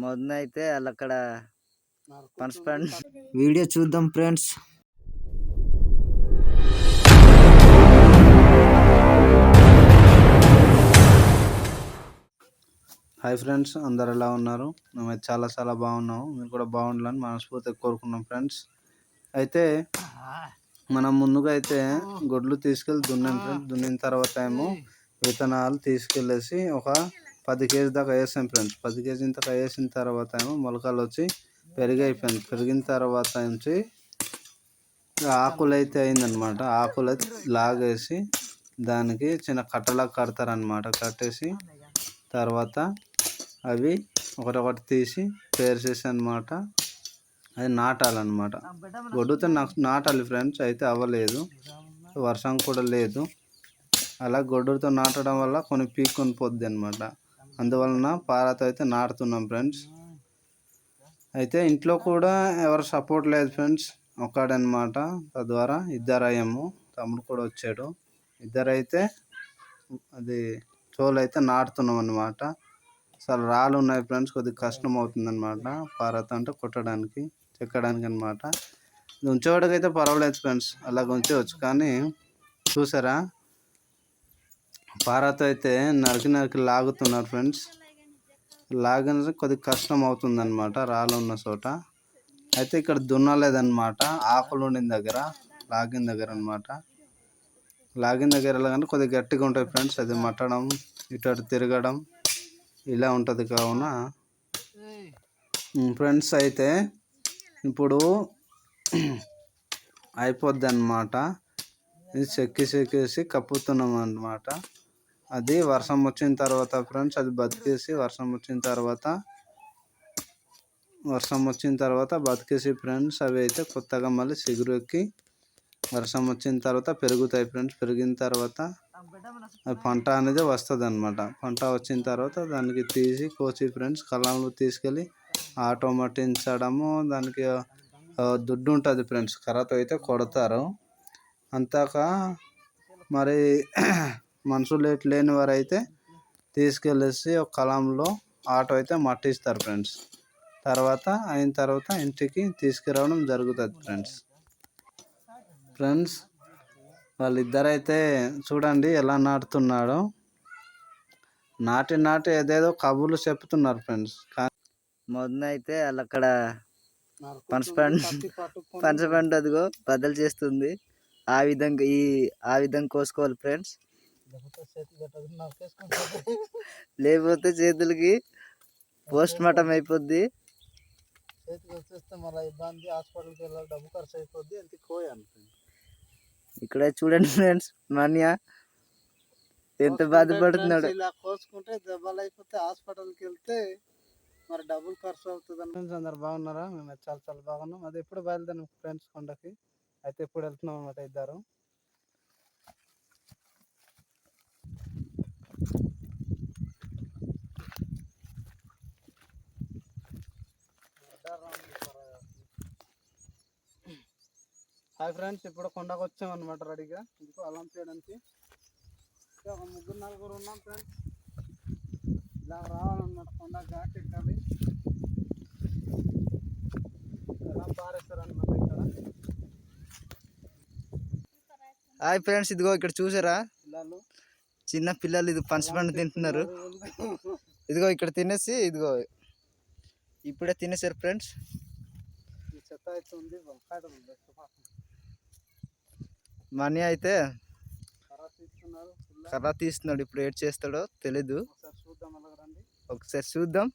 మొదన అయితే వాళ్ళు అక్కడ పనసపండు వీడియో చూద్దాం ఫ్రెండ్స్. హాయ్ ఫ్రెండ్స్ అందరు ఎలా ఉన్నారు? మేమైతే చాలా చాలా బాగున్నాము. మీరు కూడా బాగుండాలని మనస్ఫూర్తిగా కోరుకున్నాం ఫ్రెండ్స్. అయితే మనం ముందుగా అయితే గొడ్లు తీసుకెళ్ళి దున్నాం ఫ్రెండ్స్. దున్నిన తర్వాత ఏమో విత్తనాలు తీసుకెళ్ళేసి ఒక పది కేజీ దాకా వేసాం ఫ్రెండ్స్. పది కేజీ దాకా వేసిన తర్వాత ఏమో మొలకలు వచ్చి పెరిగాయి ఫ్రెండ్స్. పెరిగిన తర్వాత నుంచి ఆకులు అయితే అయిందనమాట ఆకులు అయితే లాగేసి దానికి చిన్న కట్టలా కడతారనమాట కట్టేసి తర్వాత అవి ఒకటొకటి తీసి పేర్చేసి అనమాట అది నాటాలన్నమాట. గొడ్డుతో నాకు నాటాలి ఫ్రెండ్స్ అయితే అవ్వలేదు. వర్షం కూడా లేదు. అలా గొడ్డుతో నాటడం వల్ల కొన్ని పీక్కొని పోద్ది అనమాట అందువలన పారతో అయితే నాటుతున్నాం ఫ్రెండ్స్. అయితే ఇంట్లో కూడా ఎవరు సపోర్ట్ లేదు ఫ్రెండ్స్. ఒక్కడనమాట. తద్వారా ఇద్దరు అయ్యాము తమ్ముడు కూడా వచ్చాడు. ఇద్దరైతే అది చోలు అయితే నాటుతున్నాం అనమాట అసలు రాళ్ళు ఉన్నాయి ఫ్రెండ్స్. కొద్దిగా కష్టం అవుతుంది పారతో అంటే కొట్టడానికి చెక్కడానికి అనమాట ఉంచేవాడికైతే పర్వాలేదు ఫ్రెండ్స్. అలాగ ఉంచవచ్చు. కానీ చూసారా? పారతో అయితే నరికి నరికి లాగుతున్నారు ఫ్రెండ్స్. లాగిన కొద్దిగా కష్టం అవుతుంది అనమాట రాళ్ళు ఉన్న చోట. అయితే ఇక్కడ దున్నలేదన్నమాట. ఆకులు ఉండిన దగ్గర లాగిన దగ్గర అనమాట లాగిన దగ్గర ఎలాగంటే కొద్దిగా గట్టిగా ఉంటాయి ఫ్రెండ్స్. అది మట్టడం ఇటు అటు తిరగడం ఇలా ఉంటుంది కావున. ఫ్రెండ్స్ అయితే ఇప్పుడు అయిపోద్ది అనమాట ఇది చెక్కి చెక్కేసి కప్పుతున్నాం అనమాట అది వర్షం వచ్చిన తర్వాత ఫ్రెండ్స్ అది బతికేసి వర్షం వచ్చిన తర్వాత వర్షం వచ్చిన తర్వాత బతికేసి ఫ్రెండ్స్ అవి అయితే కొత్తగా మళ్ళీ చిగురు ఎక్కి వర్షం వచ్చిన తర్వాత పెరుగుతాయి ఫ్రెండ్స్. పెరిగిన తర్వాత పంట అనేది వస్తుంది అనమాట పంట వచ్చిన తర్వాత దానికి తీసి కోసి ఫ్రెండ్స్ కళ్ళంలో తీసుకెళ్ళి ఆటో మట్టించడము దానికి దుడ్డు ఉంటుంది ఫ్రెండ్స్. కర్రతో అయితే కొడతారు. అంతాక మరి మనుషులు ఎటు లేని వారు అయితే తీసుకెళ్ళేసి ఒక కలంలో ఆటో అయితే మట్టిస్తారు ఫ్రెండ్స్. తర్వాత అయిన తర్వాత ఇంటికి తీసుకురావడం జరుగుతుంది ఫ్రెండ్స్. ఫ్రెండ్స్ వాళ్ళిద్దరైతే చూడండి ఎలా నాటుతున్నాడో. నాటి నాటి ఏదేదో కబుర్లు చెప్తున్నారు ఫ్రెండ్స్. కానీ మొదన అయితే వాళ్ళు అక్కడ పనసపండు పనసపండు అదిగో బద్దలు చేస్తుంది. ఆ విధంగా ఈ ఆ విధంగా కోసుకోవాలి ఫ్రెండ్స్. లేకపోతే చేతులకి పోస్ట్ మార్టం అయిపోద్ది. చేతికి వచ్చేస్తే మళ్ళీ ఇబ్బంది హాస్పిటల్కి వెళ్ళాలి డబ్బు ఖర్చు అయిపోద్ది ఎంత కోయాలి ఇక్కడ చూడండి ఫ్రెండ్స్ మాన్య ఎంత బాధపడుతున్నాడు. ఇలా కోసుకుంటే దెబ్బలు అయిపోతే హాస్పిటల్కి వెళ్తే మరి డబ్బులు ఖర్చు అవుతుంది ఫ్రెండ్స్ అందరు బాగున్నారా? మేము చాలా చాలా బాగున్నాం. అది ఎప్పుడు బయలుదేరిన ఫ్రెండ్స్ కొండకి? అయితే ఇప్పుడు వెళ్తున్నాం అనమాట ఇద్దరు? హాయ్ ఫ్రెండ్స్ ఇప్పుడు కొండకు వచ్చాం అనమాట రెడీగా. ఇంకో అలం చేయడానికి. ఒక ముగ్గురు నలుగురు ఉన్నాం ఫ్రెండ్స్ ఇలా రావాలన్నమాట కొండ ఘాట్ ఎక్కాలి. ఎలా పారేస్తారు అనమాట ఇక్కడ. హాయ్ ఫ్రెండ్స్ ఇదిగో ఇక్కడ చూసారా? పిల్లలు. చిన్న పిల్లలు ఇది పనసపండు తింటున్నారు. ఇదిగో ఇక్కడ తినేసి ఇదిగో ఇప్పుడే తినేసారు ఫ్రెండ్స్ చెత్త అయితే ఉంది. మనీ అయితే కర్ర తీస్తున్నాడు. ఇప్పుడు ఏడ్ చేస్తాడో తెలీదు. ఒకసారి చూద్దాం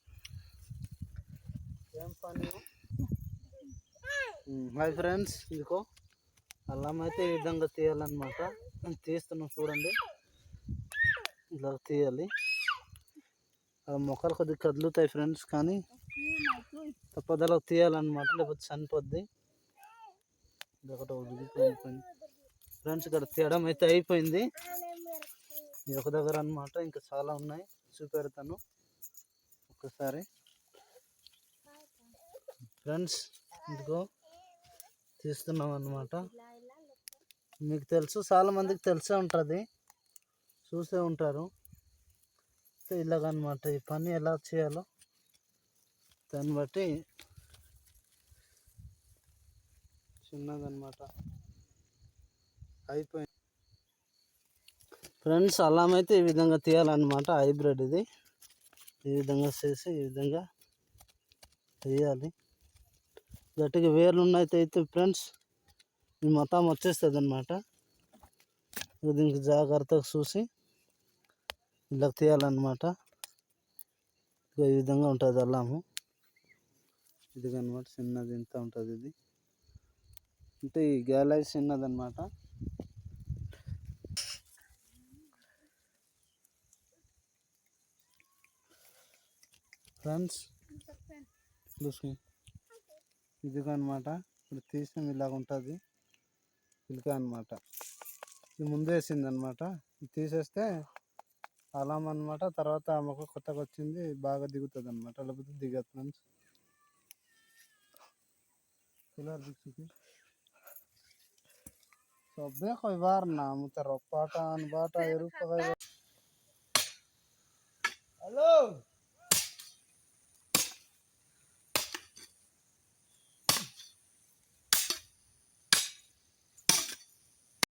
హాయ్ ఫ్రెండ్స్ ఇదిగో అల్లం అయితే ఈ విధంగా తీయాలన్నమాట. నేను తీస్తున్నాం చూడండి. ఇలా తీయాలి. ఆ మొక్కలు కొద్దిగా కదులుతాయి ఫ్రెండ్స్ కానీ తప్పదలా తీయాలన్నమాట. లేకపోతే చనిపోద్ది. ఇది ఒకటి ఫ్రెండ్స్ ఇక్కడ తీయడం అయితే అయిపోయింది. ఇది ఒక దగ్గర అన్నమాట ఇంకా చాలా ఉన్నాయి. చూపెడతాను ఒక్కసారి. ఫ్రెండ్స్ ఇదిగో తీస్తున్నాం అనమాట మీకు తెలుసు చాలా మందికి తెలిసే ఉంటుంది. చూసే ఉంటారు. ఇలాగనమాట ఈ పని ఎలా చేయాలో. దాన్ని బట్టి చిన్నదనమాట అయిపోయింది. ఫ్రెండ్స్ అల్లం అయితే ఈ విధంగా తీయాలన్నమాట హైబ్రిడ్ ఇది. ఈ విధంగా చేసి ఈ విధంగా తీయాలి. గట్టిగా వేర్లు ఉన్నైతే అయితే ఫ్రెండ్స్ ఈ మొత్తం వచ్చేస్తుంది అనమాట దీనికి జాగ్రత్తగా చూసి ఇలా తీయాలన్నమాట. ఈ విధంగా ఉంటుంది అల్లము. ఇది అనమాట చిన్నది ఇంత ఉంటుంది ఇది. అంటే ఈ గ్యాలరీ చిన్నది ఫ్రెండ్స్ చూసుకుని. ఇదిగో అనమాట ఇప్పుడు తీసిన ఇలాగ ఉంటుంది. ఇదిగా అనమాట ఇది ముందు వేసింది అనమాట ఇది తీసేస్తే అలాం అనమాట తర్వాత ఆమెకు కొత్తగా వచ్చింది బాగా దిగుతుంది అనమాట లేకపోతే దిగదు ఫ్రెండ్స్. ఇలా దిక్సుకి సబ్బే కొయ్యారు నా రొప్పాట అని బాట ఎరుపు